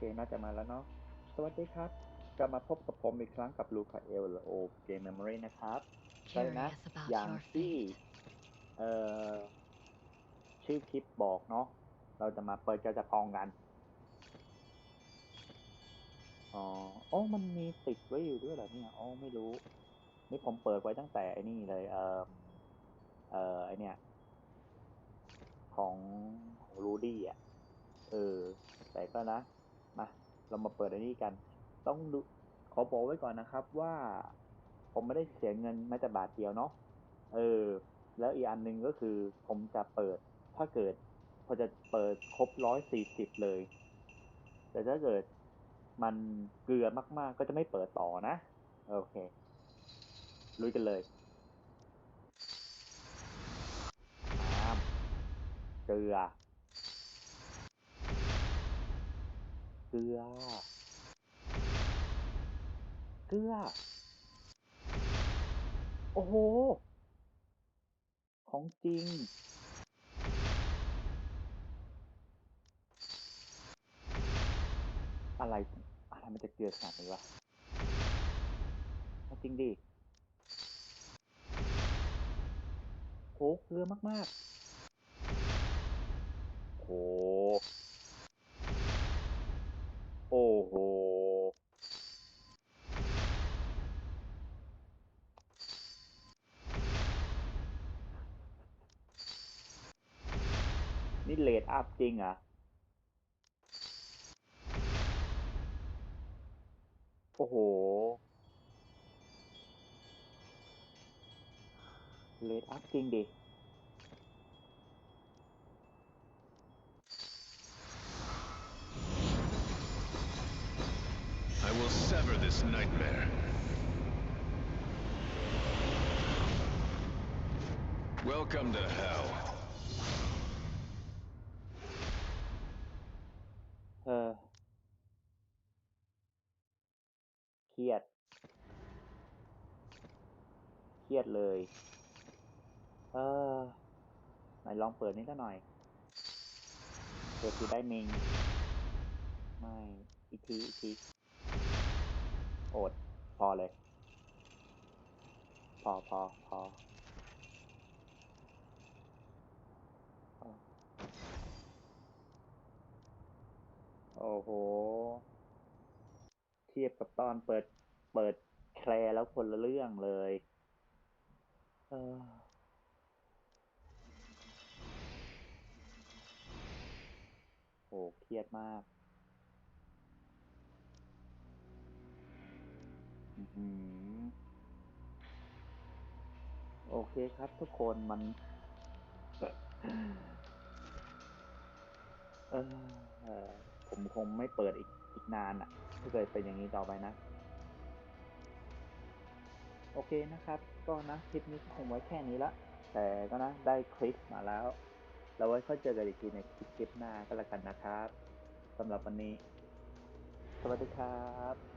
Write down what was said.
เคน่าจะมาแล้วเนาะ สวัสดีครับ กลับมาพบกับผมอีกครั้งกับลูคาเอลหรือโอเกมเมมโมรีนะครับได้นะ Curious about อย่าง your ที่ fate. เอ่อชื่อคลิปบอกเนาะ เราจะมาเปิดกระจับกองกัน อ๋อ โอ้ มันมีติดไว้อยู่ด้วยเหรอเนี่ยอ๋อไม่รู้ นี่ผมเปิดไว้ตั้งแต่ไอ้นี่เลย เอ่อ เอ่อ ไอเนี่ย ของของรูดี้อะ เออ แต่ก็นะ มาเรามาเปิดอันนี้กัน ต้องดูขอบอกไว้ก่อนนะครับว่าผมไม่ได้เสียเงินแม้แต่บาทเดียวเนาะเออ แล้วอีกอันหนึ่งก็คือผมจะเปิดถ้าเกิดพอจะเปิดครบร้อยสี่สิบเลย แต่ถ้าเกิดมันเกลือมากๆ ก็จะไม่เปิดต่อนะ โอเค ลุยกันเลยน้ำเกลือ เกลือ เกลือ โอ้โห ของจริง อะไร อะไรมันจะเกลือขนาดนี้วะเอาจริงดิโหเกลือมาก ๆโห นี่เลดอัพจริงเหรโอ้โหเลดอัพจริงดิ Welcome to hell. เออ เค รียด เครียดเลย เออไหนลองเปิดนี้ก็หน่อย เปิดดูได้มิง ไม่ อีกที อีกที โอด พอเลย พอพอพอโอ้โห ทียบกับตอนเปิด เปิดแคลร์แล้วคนละเรื่องเลย เออโหเครียดมาก อื้อหือโอเคครับทุกคนมันเออเอ่อผมคงไม่เปิดอีกอีกนานอะ ถ้าเกิดเป็นอย่างนี้ต่อไปนะ โอเคนะครับ ก็นะคลิปนี้ก็คงไว้แค่นี้ละ แต่ก็นะได้คลิปมาแล้ว เราไว้ค่อยเจอกันอีกทีในคลิปหน้าก็แล้วกันนะครับสำหรับวันนี้ สวัสดีครับ